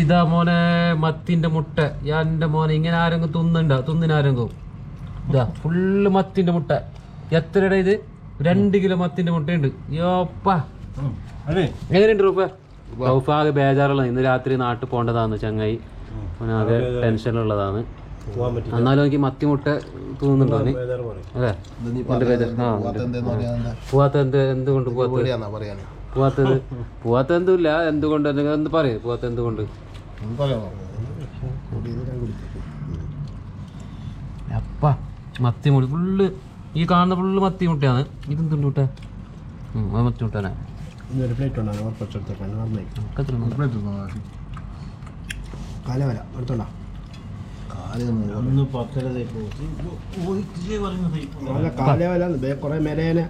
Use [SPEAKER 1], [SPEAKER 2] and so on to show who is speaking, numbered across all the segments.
[SPEAKER 1] ഇതാ മോനെ മത്തിന്റെ മുട്ട. എന്റെ മോനെ ഇങ്ങനെ ആരെങ്കിലും തിന്നുണ്ടോ തിന്നിനാരെങ്കിലും? ഇതാ ഫുള്ള് മത്തിന്റെ മുട്ട. എത്രയുടെ ഇത്? രണ്ട് കിലോ മത്തിന്റെ മുട്ടയുണ്ട്. യോപ്പാ.
[SPEAKER 2] അല്ലേ
[SPEAKER 1] എങ്ങനെയുണ്ട് റൂപ്പ ബേജാറുള്ള ഇന്ന് രാത്രി നാട്ടിൽ പോകേണ്ടതാണ് ചങ്ങായി. അവനാകെ ടെൻഷനുള്ളതാണ് എന്നാലും എനിക്ക് മത്തിമുട്ട തോന്നുന്നുണ്ടോ നീ? ഉണ്ട്. പോവാത്ത എന്ത്? എന്തുകൊണ്ട് പോവാത്ത? പോവാത്തത്? പോവാത്ത എന്തുമില്ല എന്തുകൊണ്ട് എന്ത് പറയും. പോവാത്ത എന്തുകൊണ്ട് അപ്പ മത്തി മുടി ഫുള്ള് ഈ കാണുന്ന ഫുള്ള് മത്തി മുട്ടയാണ് ഇതെന്തുണ്ട് മുട്ട ഉം, അത് മത്തി മുട്ടാനാ
[SPEAKER 2] പ്ലേറ്റ് ഉണ്ടാകും ഉറപ്പിച്ചെടുത്തേക്കാണ് നന്നായി
[SPEAKER 1] ഒക്കെ തിന്നു.
[SPEAKER 2] കാല വല എടുത്തോണ്ടാ? ഒന്ന് പത്തര നല്ല കാല ബേ കുറെ മേലേനെ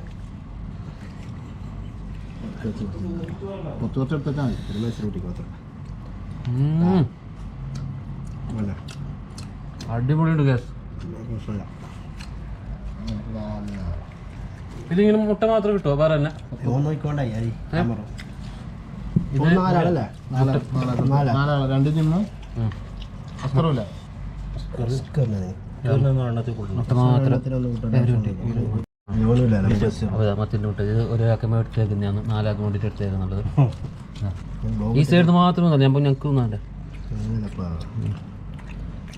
[SPEAKER 2] പത്ത് കുറച്ച് എടുത്തേക്കാ മതി ഒരു മത്സരം കൂട്ടിക്കോ അല്ല
[SPEAKER 1] അടിപൊളിയുണ്ട് ഗ്യാസ് ഇതിങ്ങനെ മുട്ട മാത്രം കിട്ടുമോ വേറെ തന്നെ.
[SPEAKER 3] രണ്ട് ജിമ്മും
[SPEAKER 1] മാത്രം. മത്തിന്റെ മുട്ട ഇത് ഒരാൾക്ക് എടുത്തേക്കുന്നതാണ്. നാലാൾക്ക് വേണ്ടിയിട്ട് എടുത്തേക്കുന്നുള്ളത് ഈ സൈഡിൽ മാത്രം മതി ഞാൻ ഞങ്ങൾക്ക് ഒന്നാണ്ട്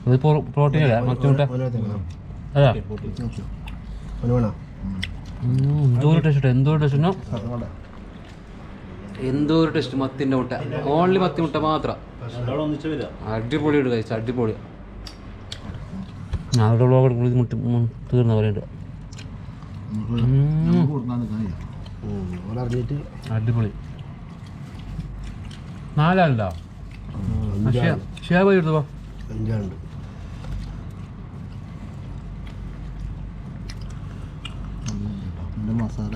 [SPEAKER 1] ഇത് പ്രോട്ടീൻ അല്ലേ? മുട്ട അതാ. ടേസ്റ്റ് ടേസ്റ്റ് ടേസ്റ്റ് മത്തിന്റെ മുട്ട. ഓൺലി മത്തി മുട്ട മാത്രം. അടിപൊളിയുണ്ട് കഴിച്ചു അടിപൊളി അവിടെ വ്ളോഗ് തീർന്ന പറയുന്നുണ്ട് അടിപൊളി. നാലാളുണ്ടോ? ഷേ പോയി എടുത്തോ.
[SPEAKER 2] അഞ്ചാണ്ട്
[SPEAKER 3] മസാല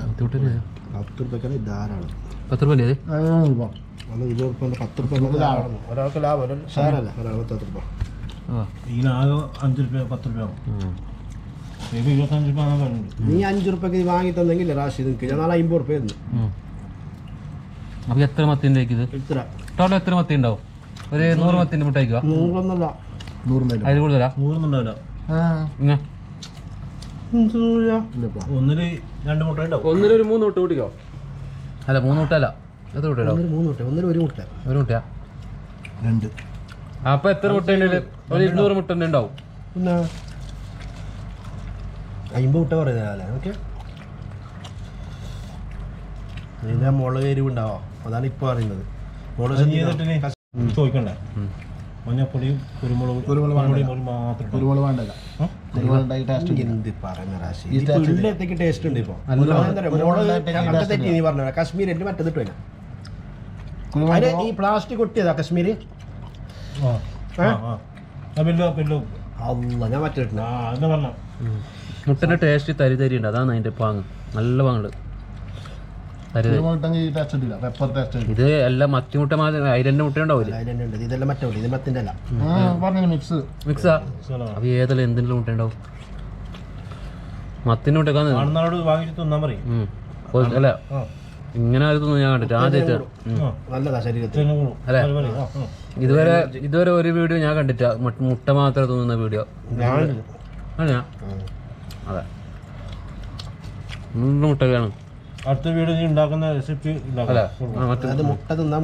[SPEAKER 2] പത്ത് റുപ്യക്കാണ് ധാരാളം.
[SPEAKER 1] പത്ത് രൂപ
[SPEAKER 2] അന്ന് ഇരുപത് റുപ്യ പത്ത് റുപ്യ ലാഭം ഒരാൾക്ക് ലാഭം ഒരാൾ ഷെയറല്ല ഒരാൾ പത്ത് റുപ്യ
[SPEAKER 4] ഇതിനാകെ അഞ്ച് രൂപ പത്ത് രൂപ ഇത്
[SPEAKER 2] നീ അഞ്ചു റുപ്യക്ക് ഇത് വാങ്ങി തന്നെങ്കിൽ റാഷി നിൽക്കുക ഞാൻ നാളെ അമ്പത് റുപ്യ
[SPEAKER 1] അപ്പൊ എത്ര മത്തിന്റെക്ക് ഇത്? ടോട്ടൽ എത്ര മത്തി ഉണ്ടാവും? ഒരു നൂറ്. മത്തിന്റെ മുട്ടയ്ക്കുക
[SPEAKER 2] നൂറൊന്നല്ല.
[SPEAKER 1] അതിൽ കൂടുതലാ?
[SPEAKER 4] നൂറൊന്നുണ്ടാവില്ല
[SPEAKER 1] ഇങ്ങനെ
[SPEAKER 4] ഒന്നിൽ രണ്ട് മുട്ട ഉണ്ടാവും.
[SPEAKER 1] ഒന്നിലൊരു മൂന്ന് മുട്ട കൂട്ടിക്കോ? അല്ല മൂന്ന് മുട്ടല്ല എത്ര മുട്ട
[SPEAKER 2] മൂന്ന് മുട്ട. ഒന്നര ഒരു മുട്ട.
[SPEAKER 1] ഒരു മുട്ടയാ?
[SPEAKER 3] രണ്ട്.
[SPEAKER 1] അപ്പൊ എത്ര മുട്ട ഒരു ഇരുന്നൂറ് മുട്ട തന്നെ ഉണ്ടാവും.
[SPEAKER 2] അമ്പത് മുട്ട പറയുന്നതല്ലേ ഓക്കെ? ഇതിന്റെ മുളക് എരിവുണ്ടാവോ? അതാണ് ഇപ്പൊ അറിയുന്നത് മുളക്
[SPEAKER 4] കഞ്ഞി ചെയ്തിട്ടിന് ചോദിക്കണ്ടേ? മഞ്ഞപ്പൊടിയും കുരുമുളകും കുരുമുളകും മാത്രം ഇട്ടാ.
[SPEAKER 3] കുരുമുളക് വേണ്ടല്ല. ഉണ്ടായി ടേസ്റ്റ്
[SPEAKER 2] ഉണ്ട് ഇപ്പൊ. മുളക് തെറ്റി നീ പറഞ്ഞ? കാശ്മീരിൽ മറ്റത് ഇട്ടു അതിന്. ഈ പ്ലാസ്റ്റിക് ഒട്ടിയതാ കശ്മീര്. അല്ല ഞാൻ
[SPEAKER 4] മറ്റേ പറഞ്ഞ?
[SPEAKER 1] മുട്ടന്റെ ടേസ്റ്റ് തരി തരി ഉണ്ട്. അതാണ് അതിന്റെ പാങ്ങ്. നല്ല പാങ്ങുണ്ട് ഇത് എല്ലാം മത്തി മുട്ട മാത്രം മുട്ട ഉണ്ടാവില്ലേ
[SPEAKER 3] മിക്സ്
[SPEAKER 1] മിക്സാ ഏതെല്ലാം എന്തിനുള്ള മുട്ട ഉണ്ടാവും? മത്തിന്റെ മുട്ടക്കാന്ന് അല്ല ഇങ്ങനെ ആയിരുന്നു ഞാൻ കണ്ടിട്ട് ആദ്യമായിട്ട്. അല്ലേ? ഇതുവരെ ഇതുവരെ ഒരു വീഡിയോ ഞാൻ കണ്ടിട്ടാ മുട്ട- മുട്ട മാത്രം തിന്നുന്ന വീഡിയോ. ആണ് ഞാൻ അതെ. മൂന്ന് മുട്ട വേണം
[SPEAKER 4] അടുത്ത വീഡിയോ നീ ഉണ്ടാക്കുന്ന റെസിപ്പി
[SPEAKER 2] അത് മുട്ട തിന്നാ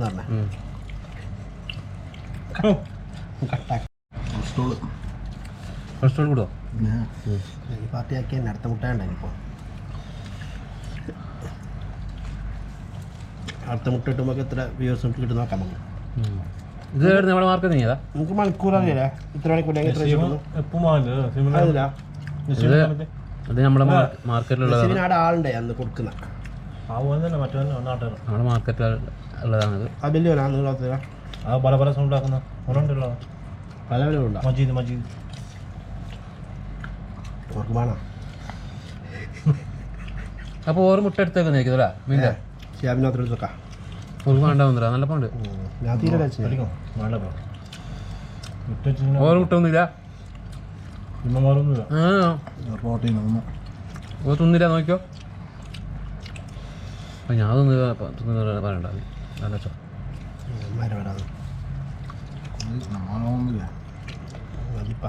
[SPEAKER 2] പറഞ്ഞ.
[SPEAKER 1] കൂടോ
[SPEAKER 2] ഈ പാർട്ടി ആക്കി തന്നെ അടുത്ത മുട്ട ഉണ്ടായി ഇപ്പൊ അടുത്ത മുട്ട കിട്ടുമ്പോൾ എത്ര വ്യൂസ് കിട്ടും നോക്കാം നമുക്ക്.
[SPEAKER 1] ഇത് നമ്മുടെ മാർക്ക് നീങ്ങതാ
[SPEAKER 2] നമുക്ക് മണിക്കൂർ അറിയില്ല ഇത്ര മണിക്കൂർ എത്ര
[SPEAKER 1] ഇത് നമ്മുടെ മാർക്കറ്റിലുള്ളതാണ്.
[SPEAKER 2] ആളുണ്ടേ അന്ന് കൊടുക്കുന്ന?
[SPEAKER 1] നമ്മുടെ മാർക്കറ്റിൽ ഉള്ളതാണിത്.
[SPEAKER 4] പല പല സൗണ്ട് ആക്കുന്ന ഉണ്ടല്ലോ
[SPEAKER 2] പല വില ഉണ്ടാ
[SPEAKER 4] മജീദ് മജീദ്.
[SPEAKER 2] അവർക്ക്
[SPEAKER 1] അപ്പോൾ ഓരോ മുട്ട എടുത്തേക്കുന്നേക്കുന്നില്ല മീന്റെ.
[SPEAKER 2] ഷാബിനകത്ത് എടുത്തൊക്കെ.
[SPEAKER 1] ഒരു വേണ്ടാവുന്നില്ല നല്ല പണ്ട്. ഓറ് മുട്ട ഒന്നുമില്ല.
[SPEAKER 3] പ്രോട്ടീൻ ഒന്നും
[SPEAKER 1] ഓ തിന്നില്ല നോക്കിയോ ആ, ഞാൻ തിന്ന് തിന്ന് പറയണ്ട. നല്ല ചോ
[SPEAKER 2] മരം വരാതെ
[SPEAKER 3] ഇത് നമ്മളൊന്നുമില്ല
[SPEAKER 2] അതിപ്പോ